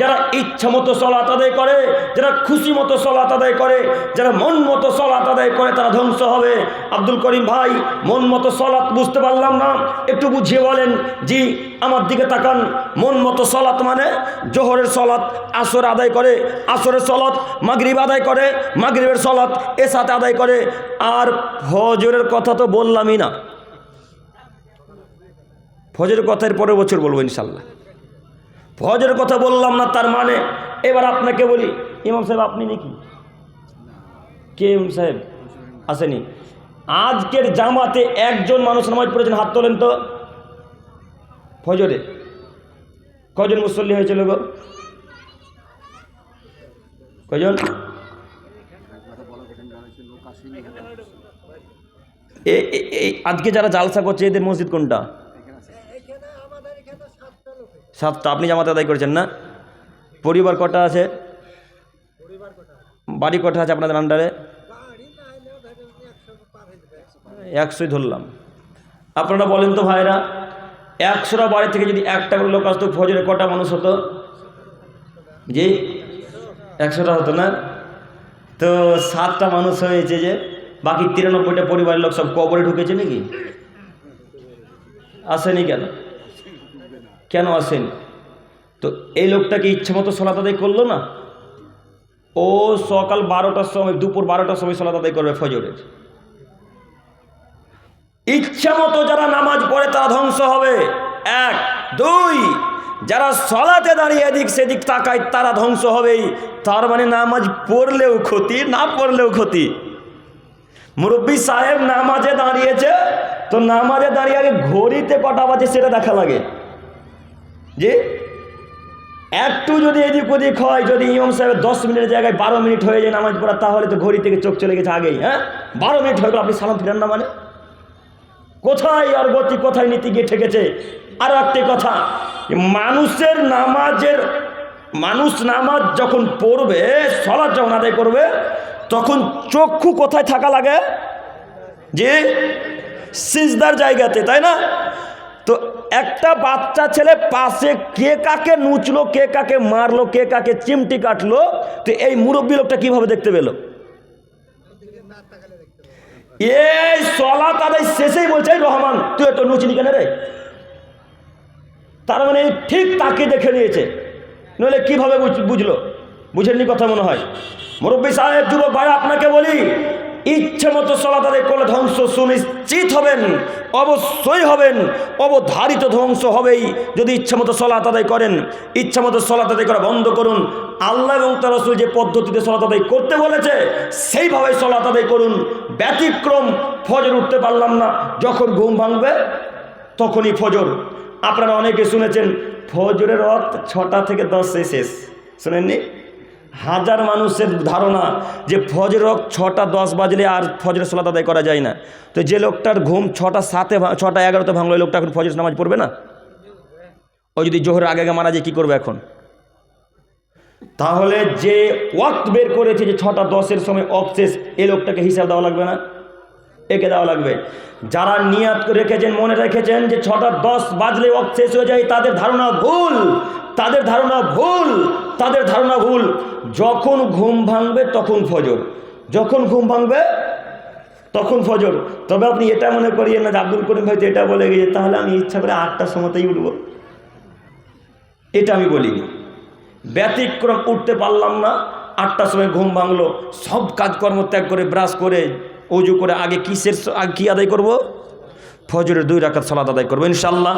যারা ইচ্ছা মতো সলাত আদায় করে, যারা খুশি মতো সলাত আদায় করে, যারা মন মতো সলাত আদায় করে, তারা ধ্বংস হবে। আব্দুল করিম ভাই, মন মতো সলাত বুঝতে পারলাম না। একটু বুঝিয়ে বলেন জি আমার দিকে তাকান। মন মতো সলাত মানে জোহরের সলাত আসর আদায় করে, আসরের সলাত মাগরিব আদায় করে, মাগরিবের সলাত এসাতে আদায় করে। আর ফজরের কথা তো বললামই না। ফজরের কথার পরের বছর বলব ইনশাল্লাহ। ফজরের কথা বললাম না, তার মানে? এবার আপনাকে বলি, ইমাম সাহেব, আপনি নাকি? কে ইমাম সাহেব? আসেনি। আজকের জামাতে একজন মানুষ নামাজ পড়েছেন, হাত তোলেন তো। ফজরে। কজন মুসল্লি হয়েছিল গো? কজন? আজকে যারা জালসা করছে, এদের মসজিদ কোনটা? সাতটা আপনি জামাতে আদায় করেছেন না? পরিবার কটা আছে? বাড়ি কটা আছে আপনাদের আন্ডারে একশোই ধরলাম। আপনারা বলেন তো ভাইরা, একশোটা বাড়ি থেকে যদি একটা করে লোক আসতো, ফজরে কটা মানুষ হতো? জি? একশোটা হতো না? তো সাতটা মানুষ হয়েছে যে, বাকি তিরানব্বইটা পরিবারের লোক সব কবরে ঢুকেছে নাকি? আসেনি কেন? কেন আসেন? তো এই লোকটাকে ইচ্ছে মতো সলাত আদায় করল না? ও সকাল বারোটার সময়, দুপুর বারোটার সময় সলাত আদায় করবে ফজরের। ইচ্ছা মতো যারা নামাজ পড়ে তারা ধ্বংস হবে। এক, দুই, যারা সলাতে দাঁড়িয়ে এদিক সেদিক তাকায় তারা ধ্বংস হবেই। তার মানে নামাজ পড়লেও ক্ষতি, না পড়লেও ক্ষতি? মুরব্বী সাহেব নামাজে দাঁড়িয়েছে, তো নামাজে দাঁড়িয়ে আগে ঘড়িতে কটা বাজে সেটা দেখা লাগে। জি একটু যদি এদিক ওদিক হয়, যদি ইমাম সাহেবের দশ মিনিটের জায়গায় বারো মিনিট হয়ে যায় নামাজ পড়া, তাহলে তো ঘড়ি থেকে চোখ চলে গেছে আগেই হ্যাঁ? বারো মিনিট হয়ে গেল, আপনি সালাম ফিরান না মানে? কোথায় আর গতি, কোথায় নীতি গিয়ে ঠেকেছে? আর একটি কথা, মানুষের নামাজের, মানুষ নামাজ যখন পড়বে, সলাৎ যখন আদায় করবে, তখন চক্ষু কোথায় থাকা লাগে? যে সিজদার জায়গাতে, তাই না? তো একটা বাচ্চা ছেলে পাশে কে কাকে নুচলো, কে কাকে মারলো, কে কাকে চিমটি কাটলো, তো এই মুরব্বী লোকটা কীভাবে দেখতে পেল? এই সলা তাদের শেষেই বলছে রহমান, তুই এত নুচলি কেন রে? তার মানে ঠিক তাকে দেখে নিয়েছে। নইলে কীভাবে বুঝ- বুঝলো? বুঝেননি কথা মনে হয়? মুরব্বী সাহেব, যুবক ভাই, আপনাকে বলি ইচ্ছে মতো সলা তাদের করলে ধ্বংস সুনিশ্চিত হবেন, অবশ্যই হবেন, অবধারিত ধ্বংস হবেই। যদি ইচ্ছা মতো সলাত আদায় করেন, ইচ্ছা মতো সলাত আদায় করা বন্ধ করুন। আল্লাহ এবং তার রসুল যে পদ্ধতিতে সলাত আদায় করতে বলেছে, সেইভাবে সলাত আদায় করুন। ব্যতিক্রম ফজর উঠতে পারলাম না, যখন ঘুম ভাঙবে তখনই ফজর। আপনারা অনেকে শুনেছেন, ফজরের রথ ছটা থেকে দশে শেষ। শুনেননি? হাজার মানুষের ধারণা যে ফজর ছটা দশ বাজলে আর ফজরের সোলাত আদায় করা যায় না। তো যে লোকটার ঘুম ছটা সাতে ছটা এগারোতে ভাঙলো লোকটা এখন ফজর নামাজ পড়বে না? ও যদি জোহরের আগে আগে মারা যায়, কী করবে এখন? তাহলে যে ওয়াক্ত বের করেছে যে ছটা দশের সময় অফ শেষ এ লোকটাকে হিসাব দেওয়া লাগবে না? একে দেওয়া লাগবে। যারা নিয়াত রেখেছেন, মনে রেখেছেন যে ছটা দশ বাজলে অফ শেষ হয়ে যায়, তাদের ধারণা ভুল, তাদের ধারণা ভুল, তাদের ধারণা ভুল। যখন ঘুম ভাঙবে তখন ফজর। যখন ঘুম ভাঙবে তখন ফজর। তবে আপনি এটা মনে করিয়েন না যে আব্দুল করিম ভাই এটা বলে গেছে, তাহলে আমি ইচ্ছা করে আটটার সময়তেই উঠব। এটা আমি বলিনি। ব্যতিক্রম, উঠতে পারলাম না, আটটার সময় ঘুম ভাঙলো, সব কাজকর্ম ত্যাগ করে, ব্রাশ করে অজু করে আগে কিসের আগে কী আদায় করব? ফজরের দুই রাকাত সলাদ আদায় করব ইনশাল্লাহ